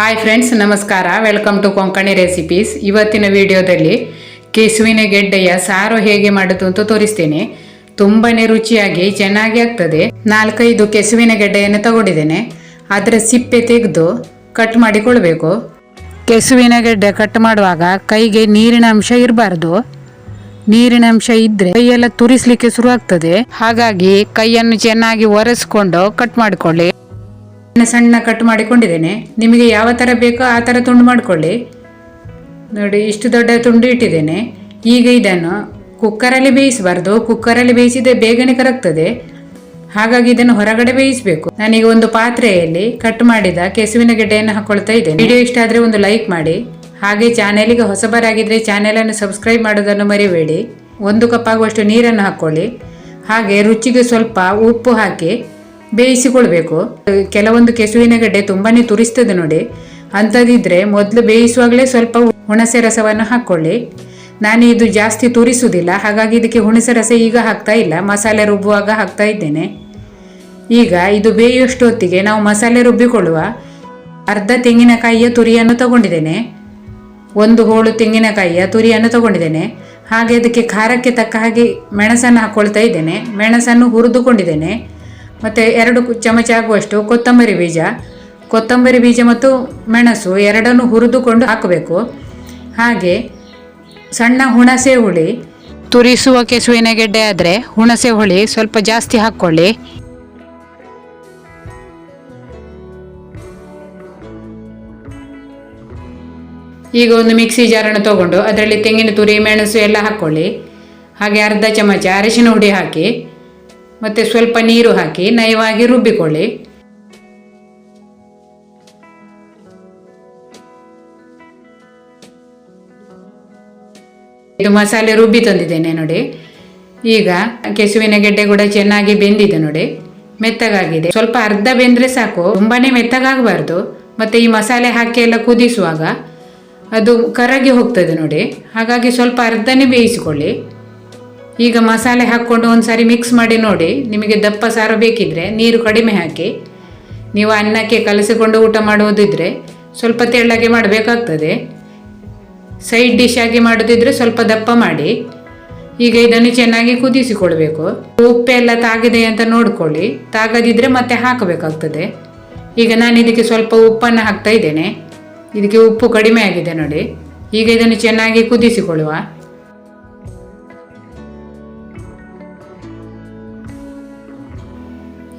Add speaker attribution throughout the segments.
Speaker 1: Hi friends ನಮಸ್ಕಾರ. Welcome to Konkani recipes ಇವತ್ತಿನ ವಿಡಿಯೋದಲ್ಲಿ ಕೆಸುವಿನ ಗೆಡ್ಡೆಯ ಸಾರು ಹೇಗೆ ಮಾಡೋದು ಅಂತ ತೋರಿಸ್ತೇನೆ. ತುಂಬಾನೇ ರುಚಿಯಾಗಿ ಚೆನ್ನಾಗಿ ಆಗ್ತದೆ. ನಾಲ್ಕೈದು ಕೆಸುವಿನ ಗೆಡ್ಡೆಯನ್ನು ತಗೊಂಡಿದ್ದೇನೆ. ಅದರ ಸಿಪ್ಪೆ ತೆಗೆದು ಕಟ್ ಮಾಡಿಕೊಳ್ಬೇಕು. ಕೆಸುವಿನ ಗೆಡ್ಡೆ ಕಟ್ ಮಾಡುವಾಗ ಕೈಗೆ ನೀರಿನ ಅಂಶ ಇರಬಾರ್ದು. ನೀರಿನ ಅಂಶ ಇದ್ರೆ ಕೈಯೆಲ್ಲ ತುರಿಸ್ಲಿಕ್ಕೆ ಶುರು ಆಗ್ತದೆ. ಹಾಗಾಗಿ ಕೈಯನ್ನು ಚೆನ್ನಾಗಿ ಒರೆಸ್ಕೊಂಡು ಕಟ್ ಮಾಡಿಕೊಳ್ಳಿ. ಸಣ್ಣ ಕಟ್ ಮಾಡಿಕೊಂಡಿದ್ದೇನೆ. ನಿಮಗೆ ಯಾವ ಥರ ಬೇಕೋ ಆ ಥರ ತುಂಡು ಮಾಡಿಕೊಳ್ಳಿ. ನೋಡಿ, ಇಷ್ಟು ದೊಡ್ಡ ತುಂಡು ಇಟ್ಟಿದ್ದೇನೆ. ಈಗ ಇದನ್ನು ಕುಕ್ಕರಲ್ಲಿ ಬೇಯಿಸಬಾರ್ದು. ಕುಕ್ಕರಲ್ಲಿ ಬೇಯಿಸಿದ್ರೆ ಬೇಗನೆ ಕರಗ್ತದೆ. ಹಾಗಾಗಿ ಇದನ್ನು ಹೊರಗಡೆ ಬೇಯಿಸಬೇಕು. ನಾನೀಗ ಒಂದು ಪಾತ್ರೆಯಲ್ಲಿ ಕಟ್ ಮಾಡಿದ ಕೆಸುವಿನ ಗೆಡ್ಡೆಯನ್ನು ಹಾಕೊಳ್ತಾ ಇದ್ದೇನೆ. ವಿಡಿಯೋ ಇಷ್ಟ ಆದರೆ ಒಂದು ಲೈಕ್ ಮಾಡಿ. ಹಾಗೆ ಚಾನೆಲಿಗೆ ಹೊಸಬರಾಗಿದ್ದರೆ ಚಾನೆಲನ್ನು ಸಬ್ಸ್ಕ್ರೈಬ್ ಮಾಡೋದನ್ನು ಮರಿಬೇಡಿ. ಒಂದು ಕಪ್ ಆಗುವಷ್ಟು ನೀರನ್ನು ಹಾಕ್ಕೊಳ್ಳಿ ಹಾಗೆ ರುಚಿಗೆ ಸ್ವಲ್ಪ ಉಪ್ಪು ಹಾಕಿ ಬೇಯಿಸಿಕೊಳ್ಬೇಕು. ಕೆಲವೊಂದು ಕೆಸುವಿನ ಗಡ್ಡೆ ತುಂಬಾನೇ ತುರಿಸ್ತದೆ ನೋಡಿ. ಅಂಥದ್ದಿದ್ರೆ ಮೊದಲು ಬೇಯಿಸುವಾಗಲೇ ಸ್ವಲ್ಪ ಹುಣಸೆ ರಸವನ್ನು ಹಾಕ್ಕೊಳ್ಳಿ. ನಾನು ಇದು ಜಾಸ್ತಿ ತುರಿಸುವುದಿಲ್ಲ, ಹಾಗಾಗಿ ಇದಕ್ಕೆ ಹುಣಸೆ ರಸ ಈಗ ಹಾಕ್ತಾ ಇಲ್ಲ, ಮಸಾಲೆ ರುಬ್ಬುವಾಗ ಹಾಕ್ತಾ ಇದ್ದೇನೆ. ಈಗ ಇದು ಬೇಯುವಷ್ಟು ಹೊತ್ತಿಗೆ ನಾವು ಮಸಾಲೆ ರುಬ್ಬಿಕೊಳ್ಳುವ ಅರ್ಧ ತೆಂಗಿನಕಾಯಿಯ ತುರಿಯನ್ನು ತಗೊಂಡಿದ್ದೇನೆ. ಒಂದು ಹೋಳು ತೆಂಗಿನಕಾಯಿಯ ತುರಿಯನ್ನು ತಗೊಂಡಿದ್ದೇನೆ. ಹಾಗೆ ಅದಕ್ಕೆ ಖಾರಕ್ಕೆ ತಕ್ಕ ಹಾಗೆ ಮೆಣಸನ್ನು ಹಾಕ್ಕೊಳ್ತಾ ಇದ್ದೇನೆ. ಮೆಣಸನ್ನು ಹುರಿದುಕೊಂಡಿದ್ದೇನೆ. ಮತ್ತು ಎರಡು ಚಮಚ ಆಗುವಷ್ಟು ಕೊತ್ತಂಬರಿ ಬೀಜ. ಕೊತ್ತಂಬರಿ ಬೀಜ ಮತ್ತು ಮೆಣಸು ಎರಡನ್ನು ಹುರಿದುಕೊಂಡು ಹಾಕಬೇಕು. ಹಾಗೆ ಸಣ್ಣ ಹುಣಸೆ ಹುಳಿ. ತುರಿಸುವ ಕೆಸುವಿನ ಗೆಡ್ಡೆ ಆದರೆ ಹುಣಸೆ ಹುಳಿ ಸ್ವಲ್ಪ ಜಾಸ್ತಿ ಹಾಕ್ಕೊಳ್ಳಿ. ಈಗ ಒಂದು ಮಿಕ್ಸಿ ಜಾರನ್ನು ತಗೊಂಡು ಅದರಲ್ಲಿ ತೆಂಗಿನ ತುರಿ, ಮೆಣಸು ಎಲ್ಲ ಹಾಕ್ಕೊಳ್ಳಿ. ಹಾಗೆ ಅರ್ಧ ಚಮಚ ಅರಿಶಿನ ಹುಡಿ ಹಾಕಿ. ಮತ್ತು ಸ್ವಲ್ಪ ನೀರು ಹಾಕಿ ನಯವಾಗಿ ರುಬ್ಬಿಕೊಳ್ಳಿ. ಇದು ಮಸಾಲೆ ರುಬ್ಬಿ ತಂದಿದ್ದೇನೆ ನೋಡಿ. ಈಗ ಕೆಸುವಿನ ಗೆಡ್ಡೆ ಕೂಡ ಚೆನ್ನಾಗಿ ಬೆಂದಿದೆ ನೋಡಿ. ಮೆತ್ತಗಾಗಿದೆ. ಸ್ವಲ್ಪ ಅರ್ಧ ಬೆಂದ್ರೆ ಸಾಕು. ತುಂಬಾನೇ ಮೆತ್ತಗಾಗಬಾರ್ದು. ಮತ್ತೆ ಈ ಮಸಾಲೆ ಹಾಕಿ ಎಲ್ಲ ಕುದಿಸುವಾಗ ಅದು ಕರಗಿ ಹೋಗ್ತದೆ ನೋಡಿ. ಹಾಗಾಗಿ ಸ್ವಲ್ಪ ಅರ್ಧನೇ ಬೇಯಿಸಿಕೊಳ್ಳಿ. ಈಗ ಮಸಾಲೆ ಹಾಕ್ಕೊಂಡು ಒಂದು ಸಾರಿ ಮಿಕ್ಸ್ ಮಾಡಿ ನೋಡಿ. ನಿಮಗೆ ದಪ್ಪ ಸಾರು ಬೇಕಿದ್ರೆ ನೀರು ಕಡಿಮೆ ಹಾಕಿ. ನೀವು ಅನ್ನಕ್ಕೆ ಕಲಸಿಕೊಂಡು ಊಟ ಮಾಡುವುದಿದ್ರೆ ಸ್ವಲ್ಪ ತೆಳ್ಳಗೆ ಮಾಡಬೇಕಾಗ್ತದೆ. ಸೈಡ್ ಡಿಶ್ ಆಗಿ ಮಾಡೋದಿದ್ರೆ ಸ್ವಲ್ಪ ದಪ್ಪ ಮಾಡಿ. ಈಗ ಇದನ್ನು ಚೆನ್ನಾಗಿ ಕುದಿಸಿಕೊಳ್ಬೇಕು ಉಪ್ಪೆಲ್ಲ ತಾಗಿದೆ ಅಂತ ನೋಡ್ಕೊಳ್ಳಿ. ತಾಗದಿದ್ರೆ ಮತ್ತೆ ಹಾಕಬೇಕಾಗ್ತದೆ. ಈಗ ನಾನು ಇದಕ್ಕೆ ಸ್ವಲ್ಪ ಉಪ್ಪನ್ನು ಹಾಕ್ತಾ ಇದ್ದೇನೆ. ಇದಕ್ಕೆ ಉಪ್ಪು ಕಡಿಮೆ ಆಗಿದೆ ನೋಡಿ. ಈಗ ಇದನ್ನು ಚೆನ್ನಾಗಿ ಕುದಿಸಿಕೊಳ್ಳುವ.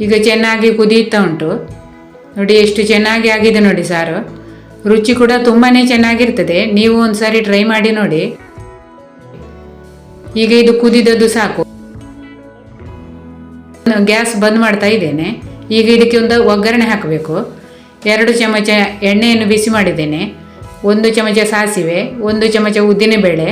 Speaker 1: ಈಗ ಚೆನ್ನಾಗಿ ಕುದೀತಾ ಉಂಟು. ನೋಡಿ, ಎಷ್ಟು ಚೆನ್ನಾಗಿ ಆಗಿದೆ ನೋಡಿ ಸಾರು. ರುಚಿ ಕೂಡ ತುಂಬಾ ಚೆನ್ನಾಗಿರ್ತದೆ. ನೀವು ಒಂದು ಸಾರಿ ಟ್ರೈ ಮಾಡಿ ನೋಡಿ. ಈಗ ಇದು ಕುದಿದದ್ದು ಸಾಕು. ಗ್ಯಾಸ್ ಬಂದ್ ಮಾಡ್ತಾ ಇದ್ದೇನೆ. ಈಗ ಇದಕ್ಕೆ ಒಂದು ಒಗ್ಗರಣೆ ಹಾಕಬೇಕು. ಎರಡು ಚಮಚ ಎಣ್ಣೆಯನ್ನು ಬಿಸಿ ಮಾಡಿದ್ದೇನೆ. ಒಂದು ಚಮಚ ಸಾಸಿವೆ, ಒಂದು ಚಮಚ ಉದ್ದಿನಬೇಳೆ,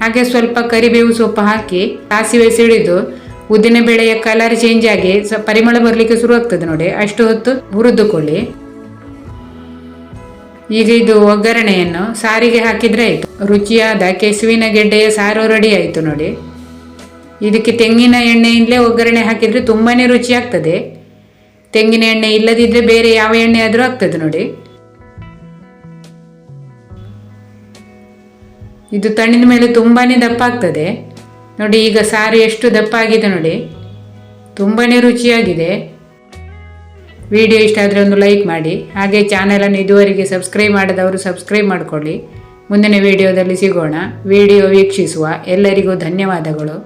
Speaker 1: ಹಾಗೆ ಸ್ವಲ್ಪ ಕರಿಬೇವು ಸೊಪ್ಪು ಹಾಕಿ ಸಾಸಿವೆ ಸಿಡಿದು ಉದ್ದಿನ ಬೇಳೆಯ ಕಲರ್ ಚೇಂಜ್ ಆಗಿ ಪರಿಮಳ ಬರಲಿಕ್ಕೆ ಶುರು ಆಗ್ತದೆ ನೋಡಿ. ಅಷ್ಟು ಹೊತ್ತು ಹುರಿದುಕೊಳ್ಳಿ. ಈಗ ಇದು ಒಗ್ಗರಣೆಯನ್ನು ಸಾರಿಗೆ ಹಾಕಿದ್ರೆ ಆಯಿತು. ರುಚಿಯಾದ ಕೆಸುವಿನ ಗೆಡ್ಡೆಯ ಸಾರು ರೆಡಿ ಆಯಿತು ನೋಡಿ. ಇದಕ್ಕೆ ತೆಂಗಿನ ಎಣ್ಣೆಯಿಂದಲೇ ಒಗ್ಗರಣೆ ಹಾಕಿದರೆ ತುಂಬಾ ರುಚಿ ಆಗ್ತದೆ ತೆಂಗಿನ ಎಣ್ಣೆ ಇಲ್ಲದಿದ್ದರೆ ಬೇರೆ ಯಾವ ಎಣ್ಣೆ ಆದರೂ ಆಗ್ತದೆ ನೋಡಿ. ಇದು ತಣ್ಣಿನ ಮೇಲೆ ತುಂಬಾ ದಪ್ಪ ಆಗ್ತದೆ. ನೋಡಿ, ಈಗ ಸಾರಿ ಎಷ್ಟು ದಪ್ಪ ಆಗಿದೆ ನೋಡಿ. ತುಂಬಾ ರುಚಿಯಾಗಿದೆ. ವಿಡಿಯೋ ಇಷ್ಟ ಆದರೆ ಒಂದು ಲೈಕ್ ಮಾಡಿ. ಹಾಗೆ ಚಾನೆಲನ್ನು ಇದುವರೆಗೆ ಸಬ್ಸ್ಕ್ರೈಬ್ ಮಾಡದವರು ಸಬ್ಸ್ಕ್ರೈಬ್ ಮಾಡಿಕೊಳ್ಳಿ. ಮುಂದಿನ ವಿಡಿಯೋದಲ್ಲಿ ಸಿಗೋಣ. ವಿಡಿಯೋ ವೀಕ್ಷಿಸುವ ಎಲ್ಲರಿಗೂ ಧನ್ಯವಾದಗಳು.